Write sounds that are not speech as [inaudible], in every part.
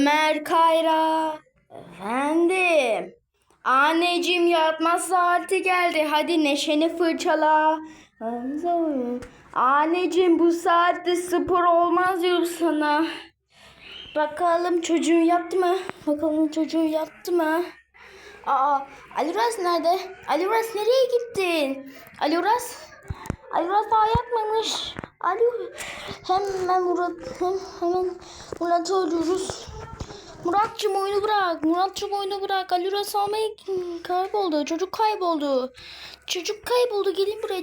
Ömer Kayra. Efendim. Anneciğim yatma saati geldi. Hadi neşeni fırçala. Anneciğim bu saatte spor olmaz diyor sana. Bakalım çocuğun yattı mı? Bakalım çocuğun yattı mı? Aa, Ali Uras nerede? Ali Uras nereye gittin? Ali Uras? Ali Uras daha yatmamış. Ali hemen Murat hem, hemen Murat'ı arıyoruz. Muratçım oyunu bırak. Muratçım oyunu bırak. Ali Uras almaya kayboldu. Çocuk kayboldu. Çocuk kayboldu. Gelin buraya.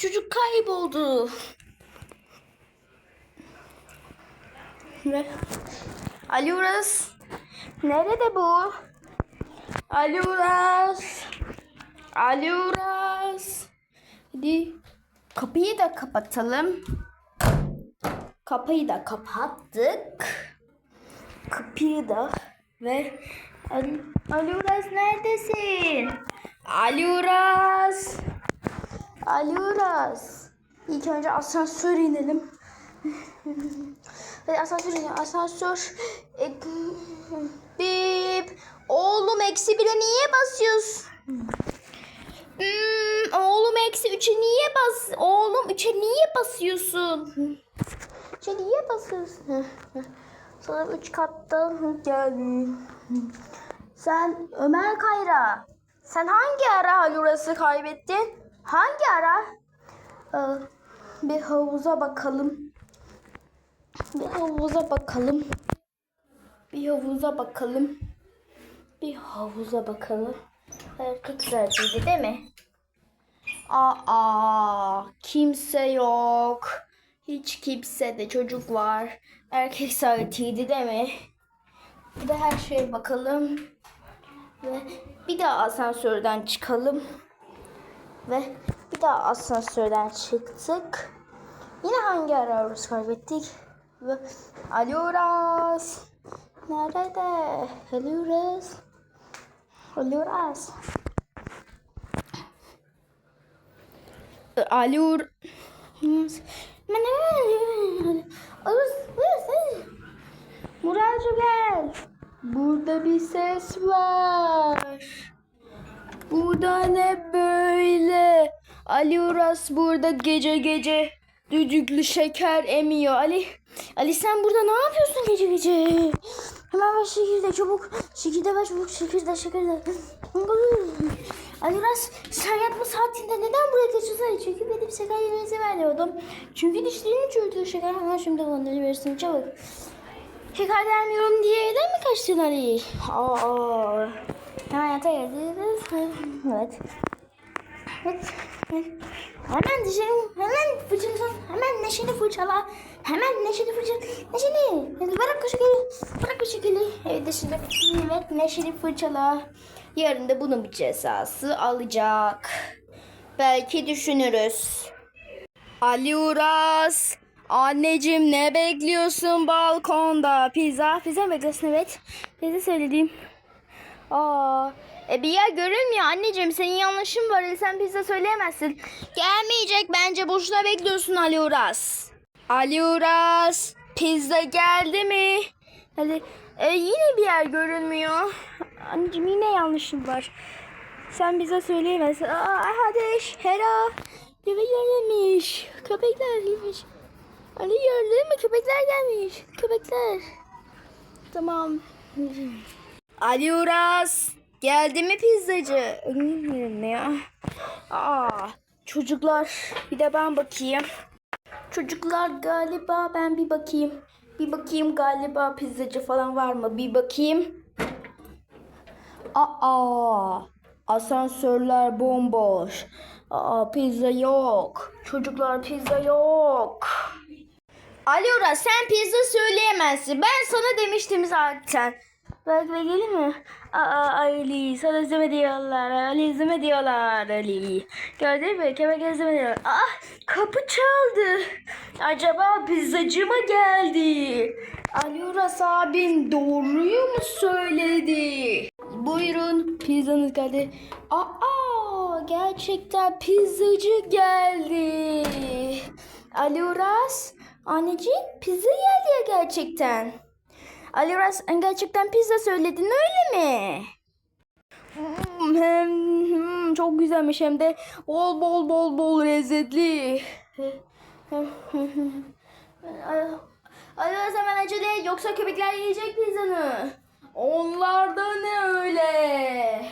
Çocuk kayboldu. Ve Ali nerede bu? Ali Uras. Ali. Hadi kapıyı da kapatalım. Kapıyı da kapattık. Kapıyı da ve Ali, Ali Uras neredesin? Ali Uras. Ali Uras. İlk önce asansöre inelim. [laughs] Hadi asansör iniyor. Asansör. E, bip. Oğlum eksi bire niye basıyorsun? Hmm, oğlum eksi üçe niye bas? Oğlum üçe niye basıyorsun? Üçe niye basıyorsun? [laughs] Sana üç katta geldi. Sen Ömer Kayra. Sen hangi ara halurası kaybettin? Hangi ara? Ee, bir havuza bakalım. Bir havuza bakalım. Bir havuza bakalım. Bir havuza bakalım. Erkek saatiydi değil mi? Aa, kimse yok. Hiç kimse de çocuk var. Erkek saatiydi değil mi? Bir de her şeye bakalım. Ve bir daha asansörden çıkalım. Ve bir daha asansörden çıktık. Yine hangi arabamızı kaybettik? Ve Ali. Nerede? Ali Uras. Ali Uras. Muratcığım gel. Burada bir ses var. Burada ne böyle? Ali Uras burada gece gece düdüklü şeker emiyor. Ali, Ali sen burada ne yapıyorsun gece gece? Hemen ver şekilde çabuk. Şekilde ver çabuk şekilde şekilde. Ali Uras sen yatma saatinde neden buraya kaçıyorsun? Çünkü benim şeker yemenizi vermiyordum. Çünkü dişlerini çürütüyor şeker. Hemen şimdi onları verirsin çabuk. Şeker vermiyorum diye neden mi kaçtın Ali? Aa, hemen yatağa geldiniz. Evet. Evet. Hemen dişini, hemen fırçala, hemen neşeni fırçala. Hemen neşeni fırçala. Neşeni. Bırak bu şekeri. Bırak bu şekeri. Evet neşeni. Evet neşeni fırçala. Yarın da bunun bir cezası alacak. Belki düşünürüz. Ali Uras. Anneciğim ne bekliyorsun balkonda? Pizza. Pizza mı bekliyorsun? Evet. Pizza söyledim. Aa, e bir yer görünmüyor anneciğim. Senin yanlışın var. Sen pizza söyleyemezsin. Gelmeyecek bence. Boşuna bekliyorsun Ali Uras. Ali Uras. Pizza geldi mi? Hadi. E, yine bir yer görünmüyor. Anneciğim yine yanlışım var. Sen bize söyleyemezsin. Aa, hadi Hera. Köpek gelmiş. Köpekler gelmiş. Ali gördün mü? Köpekler gelmiş. Köpekler. Tamam. Ali Uras. Geldi mi pizzacı? Bilmiyorum ya. Aa, çocuklar. Bir de ben bakayım. Çocuklar galiba ben bir bakayım. Bir bakayım galiba pizzacı falan var mı? Bir bakayım. Aa, asansörler bomboş. Aa, pizza yok. Çocuklar pizza yok. Ali Uras sen pizza söyleyemezsin. Ben sana demiştim zaten. Belki de gelir mi? Aa Ali sana izleme diyorlar. Ali izleme diyorlar Ali. Gördün mü? Kemal izleme diyorlar. Ah kapı çaldı. Acaba pizzacı mı geldi? Ali Uras abin doğruyu mu söyledi? Buyurun pizzanız geldi. Aa gerçekten pizzacı geldi. Ali Uras anneciğim pizza geldi ya gerçekten. Ali Uras gerçekten pizza söyledin öyle mi? Hmm, Hem hmm, çok güzelmiş hem de bol bol bol bol lezzetli. [laughs] Ali Uras hemen acele et, yoksa köpekler yiyecek pizzanı. Onlar da ne öyle?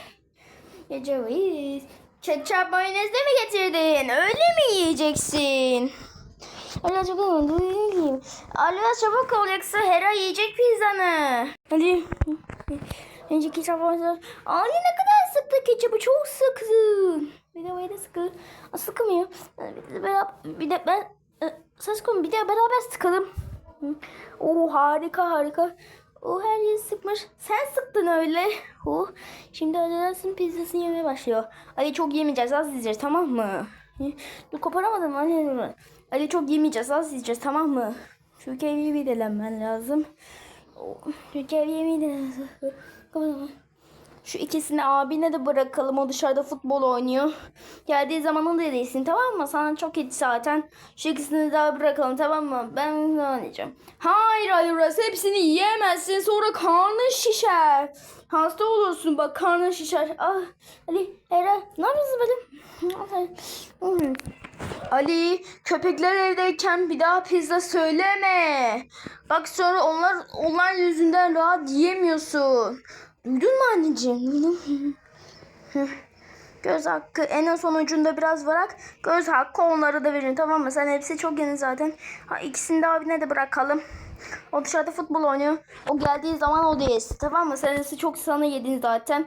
Ceviz, ketçap mayonez de mi getirdin? Öyle mi yiyeceksin? Allah çok değilim. Allah çabuk ol yoksa Hera yiyecek pizzanı. Hadi. Önce ketçap mayonez. Ay ne kadar sıktı ketçapı çok sıktı. Bir de böyle sıkı. Aa, Sıkmıyor. Bir de, beraber, bir de ben e, ses konu bir de beraber sıkalım. Oo harika harika. O her yeri sıkmış. Sen sıktın öyle. Oh. Şimdi Alaras'ın pizzasını yemeye başlıyor. Ali çok yemeyeceğiz az yiyeceğiz tamam mı? Dur koparamadım Ali. Çok yemeyeceğiz az yiyeceğiz tamam mı? Şu keviyi bir delenmen lazım. Şu keviyi bir delenmen. Şu ikisini abine de bırakalım. O dışarıda futbol oynuyor. Geldiği zaman onu da yedirsin tamam mı? Sana çok yedi zaten. Şu ikisini daha bırakalım tamam mı? Ben bunu oynayacağım. Hayır Ali Uras hepsini yiyemezsin. Sonra karnın şişer. Hasta olursun bak karnın şişer. Ah Ali Hera ne yapıyorsun böyle? Ali köpekler evdeyken bir daha pizza söyleme. Bak sonra onlar onlar yüzünden rahat yiyemiyorsun. Duydun mu anneciğim? [laughs] Göz hakkı en sonucunda biraz bırak. Göz hakkı onları da verin tamam mı? Sen hepsi çok yeni zaten. Ha, ikisini de abine de bırakalım. O dışarıda futbol oynuyor. O geldiği zaman o da yesin tamam mı? Sen hepsi çok sana yedin zaten.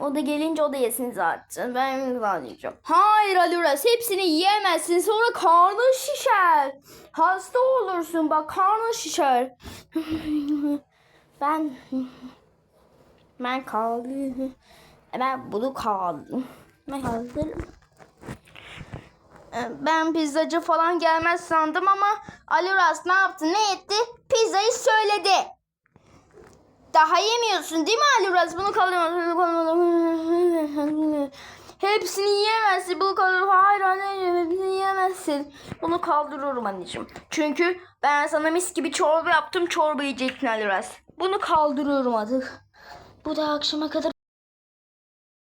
O da gelince o da yesin zaten. Ben yiyeceğim. Hayır Ali Uras hepsini yiyemezsin. Sonra karnın şişer. Hasta olursun bak karnın şişer. [laughs] ben ben kaldım. Ben bunu kaldım. Ben kaldım. Ben pizzacı falan gelmez sandım ama Ali Uras ne yaptı ne etti? Pizzayı söyledi. Daha yemiyorsun değil mi Ali Uras? Bunu kaldırma. Hepsini yiyemezsin. Bunu kaldır. Hayır anne hepsini yiyemezsin. Bunu kaldırıyorum anneciğim. Çünkü ben sana mis gibi çorba yaptım. Çorba yiyeceksin Ali Uras. Bunu kaldırıyorum artık. Bu da akşama kadar